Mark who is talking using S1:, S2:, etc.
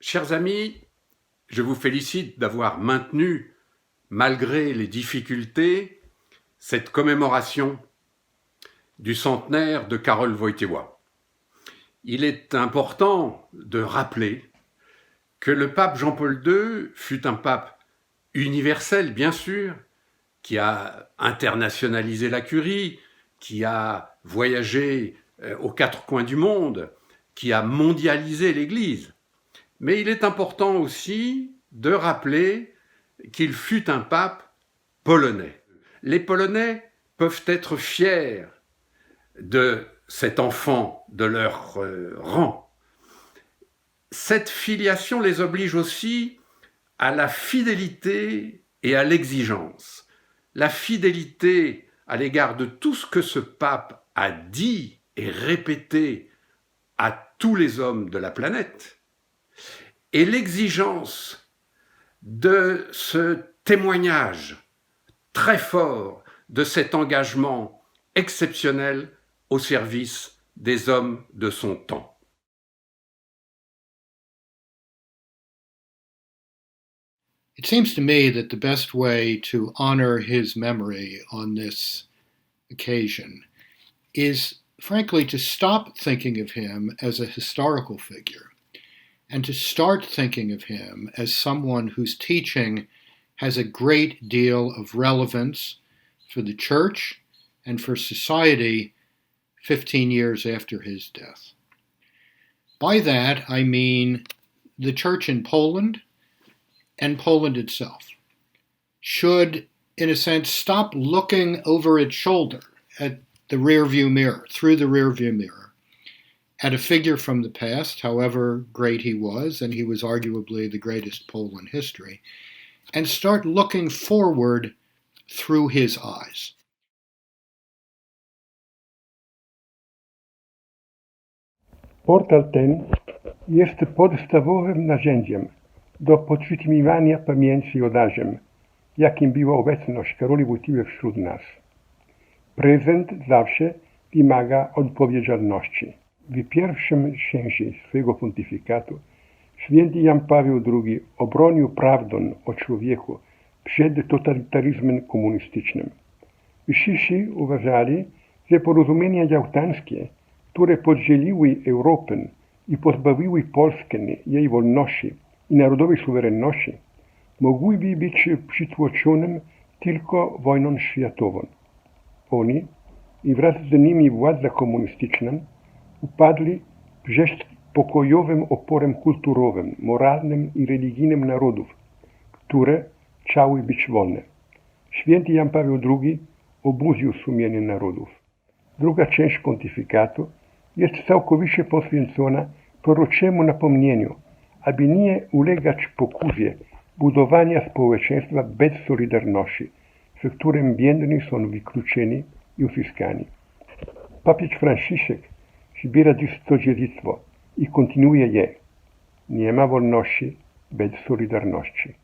S1: Chers amis, je vous félicite d'avoir maintenu, malgré les difficultés, cette commémoration du centenaire de Karol Wojtyła. Il est important de rappeler que le pape Jean-Paul II fut un pape universel, bien sûr, qui a internationalisé la curie, qui a voyagé euh, aux quatre coins du monde, qui a mondialisé l'Église. Mais il est important aussi de rappeler qu'il fut un pape polonais. Les Polonais peuvent être fiers de cet enfant de leur euh, rang. Cette filiation les oblige aussi à la fidélité et à l'exigence. La fidélité à l'égard de tout ce que ce pape a dit et répété à tous les hommes de la planète, et l'exigence de ce témoignage très fort de cet engagement exceptionnel au service des hommes de son temps.
S2: It seems to me that the best way to honor his memory on this occasion is, frankly, to stop thinking of him as a historical figure and to start thinking of him as someone whose teaching has a great deal of relevance for the church and for society 15 years after his death. By that, I mean the church in Poland and Poland itself should, in a sense, stop looking over its shoulder at the rearview mirror, through the rearview mirror, at a figure from the past, however great he was, and he was arguably the greatest Pole in history, and start looking forward through his eyes.
S3: Portal ten jest podstawowym narzędziem do podtrzymywania pamięci o darzem, jakim była obecność Karoli Wojtyły wśród nas. Prezent zawsze wymaga odpowiedzialności. W pierwszym księży swojego pontyfikatu święty Jan Paweł II obronił prawdę o człowieku przed totalitaryzmem komunistycznym. Wyżsi uważali, że porozumienia jałtańskie, które podzieliły Europę i pozbawiły Polskę jej wolności i narodowej suwerenności, mogłyby być przytłoczonym tylko wojną światową. Oni i wraz z nimi władza komunistyczna upadli przed pokojowym oporem kulturowym, moralnym i religijnym narodów, które chciały być wolne. Święty Jan Paweł II obudził sumienie narodów. Druga część pontyfikatu jest całkowicie poświęcona proroczemu napomnieniu, aby nie ulegać pokusie budowania społeczeństwa bez solidarności, w którym biedni są wykluczeni i uciskani. Papież Franciszek zbiera dziś to dziedzictwo i kontynuuje je. Nie ma wolności bez solidarności.